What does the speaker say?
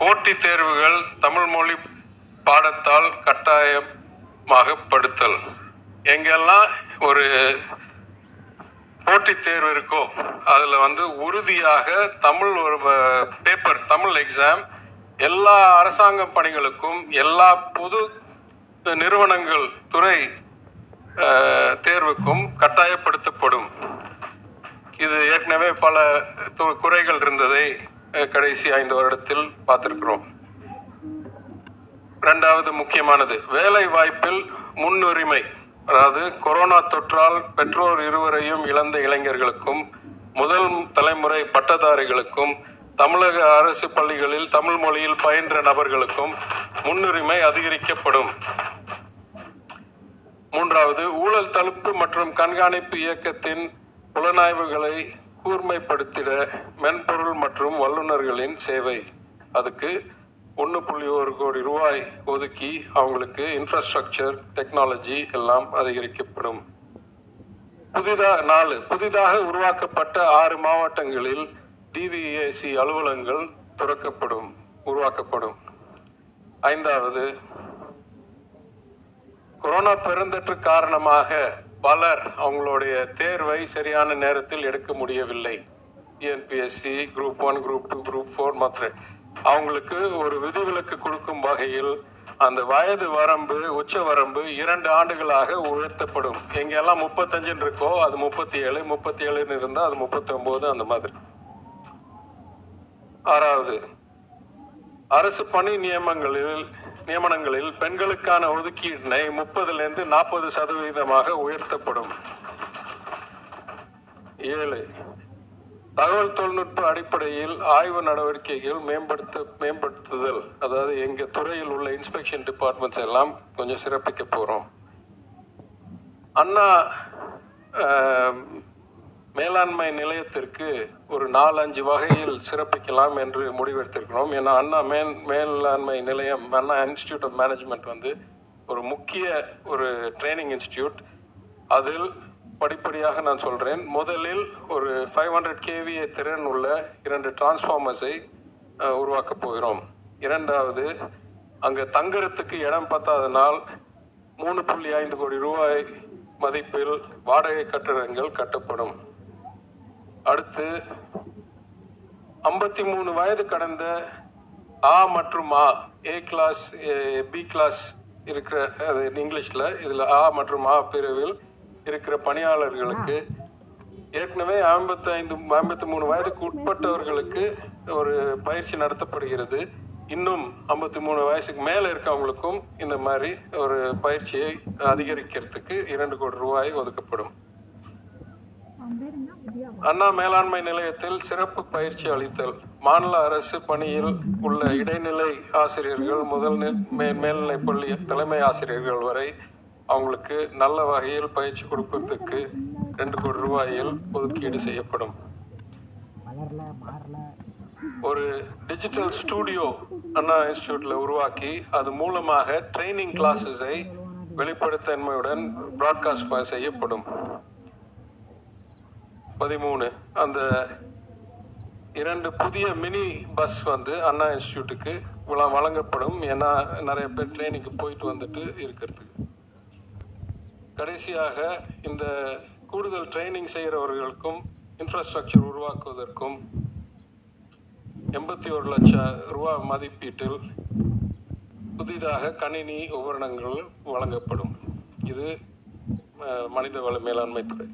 போட்டித் தேர்வுகள் தமிழ் மொழி பாடத்தால் கட்டாயமாகப்படுத்தல். எங்கெல்லாம் ஒரு போட்டித் தேர்வு இருக்கோ அதில் வந்து உறுதியாக தமிழ் ஒரு பேப்பர் தமிழ் எக்ஸாம் எல்லா அரசாங்க பணிகளுக்கும் எல்லா பொது நிறுவனங்கள் துறை தேர்வுக்கும் கட்டாயப்படுத்தப்படும். இது ஏற்கனவே பல குறைகள் இருந்ததை கடைசி ஐந்து வருடத்தில் பார்த்திருக்கிறோம். இரண்டாவது முக்கியமானது வேலை வாய்ப்பில் முன்னுரிமை. அதாவது கொரோனா தொற்றால் பெற்றோர் இருவரையும் இழந்த இளைஞர்களுக்கும் முதல் தலைமுறை பட்டதாரிகளுக்கும் தமிழக அரசு பள்ளிகளில் தமிழ் மொழியில் பயின்ற நபர்களுக்கும் முன்னுரிமை அதிகரிக்கப்படும். மூன்றாவது ஊழல் தடுப்பு மற்றும் கண்காணிப்பு இயக்கத்தின் புலனாய்வுகளை கூர்மைப்படுத்திட மென்பொருள் மற்றும் வல்லுநர்களின் சேவை. அதுக்கு ஒன்று புள்ளி ஒரு கோடி ரூபாய் ஒதுக்கி அவங்களுக்கு இன்ஃப்ராஸ்ட்ரக்சர் டெக்னாலஜி எல்லாம் அதிகரிக்கப்படும். புதிதாக நாலு புதிதாக உருவாக்கப்பட்ட ஆறு மாவட்டங்களில் டிவிஏசி அலுவலகங்கள் துறக்கப்படும் உருவாக்கப்படும். ஐந்தாவது கொரோனா பெருந்தொற்று காரணமாக பலர் அவங்களுடைய தேர்வை சரியான நேரத்தில் எடுக்க முடியவில்லை. TNPSC group one group two group four மற்ற அவங்களுக்கு ஒரு விதிவிலக்கு கொடுக்கும் வகையில் அந்த வயது வரம்பு உச்ச வரம்பு இரண்டு ஆண்டுகளாக உயர்த்தப்படும். எங்கெல்லாம் முப்பத்தஞ்சுன்னு இருக்கோ அது முப்பத்தி ஏழு முப்பத்தி ஏழுன்னு இருந்தால் அது முப்பத்தி ஒன்பது அந்த மாதிரி. ஆறாவது அரசு பணி நியமங்களில் நியமனங்களில் பெண்களுக்கான ஒதுக்கீட்டினை முப்பதிலிருந்து நாற்பது சதவீதமாக உயர்த்தப்படும். ஏழு. தகவல் தொழில்நுட்ப அடிப்படையில் ஆய்வு நடவடிக்கைகள் மேம்படுத்த மேம்படுத்துதல். அதாவது எங்க துறையில் உள்ள இன்ஸ்பெக்ஷன் டிபார்ட்மெண்ட்ஸ் எல்லாம் கொஞ்சம் சிறப்பிக்க போறோம். அண்ணா மேலாண்மை நிலையத்திற்கு ஒரு நாலஞ்சு வகையில் சிறப்பிக்கலாம் என்று முடிவெடுத்திருக்கிறோம். ஏன்னா அண்ணா மேல் மேலாண்மை நிலையம் அண்ணா இன்ஸ்டியூட் ஆஃப் மேனேஜ்மெண்ட் வந்து ஒரு முக்கிய ஒரு ட்ரைனிங் இன்ஸ்டியூட் அதில் படிப்படியாக நான் சொல்கிறேன் முதலில் ஒரு ஃபைவ் ஹண்ட்ரட் கேவிஏ திறன் உள்ள இரண்டு டிரான்ஸ்ஃபார்மர்ஸை உருவாக்கப் போகிறோம். இரண்டாவது அங்கே தங்குறதுக்கு இடம் பத்தாதனால் மூணு புள்ளி ஐந்து கோடி ரூபாய் மதிப்பில் வாடகை கட்டடங்கள் கட்டப்படும். அடுத்து ஐம்பத்தி மூணு வயது கடந்த ஆ மற்றும் ஆ ஏ கிளாஸ் பி கிளாஸ் இருக்கிற அது இங்கிலீஷ்ல இதுல ஆ மற்றும் ஆ பிரிவில் இருக்கிற பணியாளர்களுக்கு ஏற்கனவே ஐம்பத்தி ஐந்து ஐம்பத்தி மூணு வயதுக்கு உட்பட்டவர்களுக்கு ஒரு பயிற்சி நடத்தப்படுகிறது. இன்னும் ஐம்பத்தி மூணு வயசுக்கு மேல இருக்கவங்களுக்கும் இந்த மாதிரி ஒரு பயிற்சியை அதிகரிக்கிறதுக்கு இரண்டு கோடி ரூபாய் ஒதுக்கப்படும். அண்ணா மேலாண்மை நிலையத்தில் சிறப்பு பயிற்சி அளித்தல். மாநில அரசு பணியில் உள்ள இடைநிலை ஆசிரியர்கள் முதல் நி- மே- மேல்நிலைப் பள்ளி தலைமை ஆசிரியர்கள் வரை அவங்களுக்கு நல்ல வகையில் பயிற்சி கொடுப்பதற்கு ரெண்டு கோடி ரூபாயில் ஒதுக்கீடு செய்யப்படும். ஒரு டிஜிட்டல் ஸ்டூடியோ அண்ணா இன்ஸ்டிடியூட்ல உருவாக்கி அது மூலமாக ட்ரைனிங் கிளாஸஸை வெளிப்படைத்தன்மையுடன் பிராட்காஸ்ட் செய்யப்படும். பதிமூணு. அந்த இரண்டு புதிய மினி பஸ் வந்து அண்ணா இன்ஸ்டியூட்டுக்கு வழங்கப்படும். ஏன்னா நிறைய பேர் ட்ரைனிங்க்கு போயிட்டு வந்துட்டு இருக்கிறதுக்கு. கடைசியாக இந்த கூடுதல் ட்ரைனிங் செய்கிறவர்களுக்கும் இன்ஃப்ராஸ்ட்ரக்சர் உருவாக்குவதற்கும் எண்பத்தி ஒரு லட்சம் ரூபா மதிப்பீட்டில் புதிதாக கணினி உபகரணங்கள் வழங்கப்படும். இது மனித மனிதவள மேலாண்மை துறை.